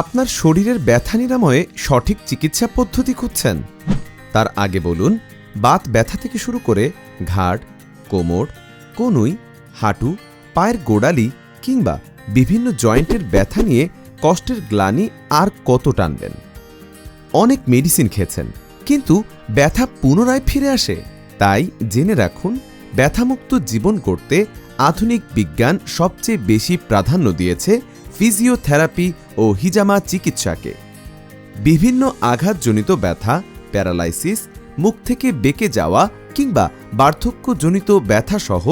আপনার শরীরের ব্যথা নিরাময়ে সঠিক চিকিৎসা পদ্ধতি খুঁজছেন? তার আগে বলুন, বাত ব্যথা থেকে শুরু করে ঘাড়, কোমর, কনুই, হাঁটু, পায়ের গোড়ালি কিংবা বিভিন্ন জয়েন্টের ব্যথা নিয়ে কষ্টের গ্লানি আর কত টানবেন? অনেক মেডিসিন খেয়েছেন, কিন্তু ব্যথা পুনরায় ফিরে আসে। তাই জেনে রাখুন, ব্যথামুক্ত জীবন করতে আধুনিক বিজ্ঞান সবচেয়ে বেশি প্রাধান্য দিয়েছে ফিজিওথেরাপি ও হিজামা চিকিৎসাকে। বিভিন্ন আঘাতজনিত ব্যথা, প্যারালাইসিস, মুখ থেকে বেঁকে যাওয়া কিংবা বার্ধক্যজনিত ব্যথাসহ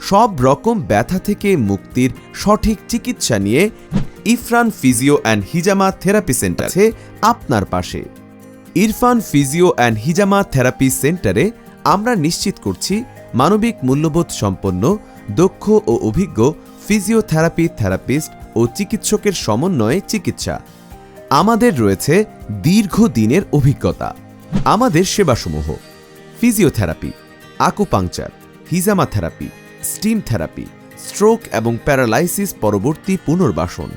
সব রকম ব্যথা থেকে মুক্তির সঠিক চিকিৎসা নিয়ে Ifran physio and Hijama therapy centre আছে আপনার পাশে। Irfan physio and Hijama therapy সেন্টারে আমরা নিশ্চিত করছি মানবিক মূল্যবোধ সম্পন্ন, দক্ষ ও অভিজ্ঞ ফিজিওথেরাপি থেরাপিস্ট ও চিকিৎসকের সমন্বয়ে চিকিৎসা। আমাদের রয়েছে দীর্ঘদিনের অভিজ্ঞতা। আমাদের সেবাসমূহ। ফিজিওথেরাপি, আকুপাংচার হিজামা থেরাপি স্টিম থেরাপি, স্ট্রোক এবং প্যারালাইসিস পরবর্তী পুনর্বাসন,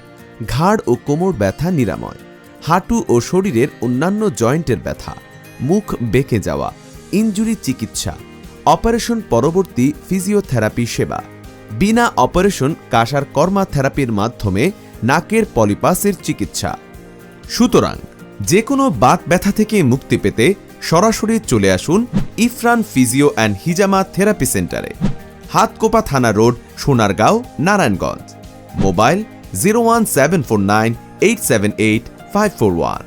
ঘাড় ও কোমর ব্যথা নিরাময়, হাঁটু ও শরীরের অন্যান্য জয়েন্টের ব্যথা, মুখ বেঁকে যাওয়া, ইনজুরি চিকিৎসা, অপারেশন পরবর্তী ফিজিওথেরাপি সেবা। বিনা অপারেশন কাঁসার কর্মা থেরাপির মাধ্যমে নাকের পলিপাসের চিকিৎসা। সুতরাং যে কোনো বাত ব্যথা থেকে মুক্তি পেতে সরাসরি চলে আসুন Ifran physio and Hijama therapy সেন্টারে। হাতকোপা থানা road, Sonargaon, Narayanganj. Mobile zero one seven four nine eight seven eight five four one.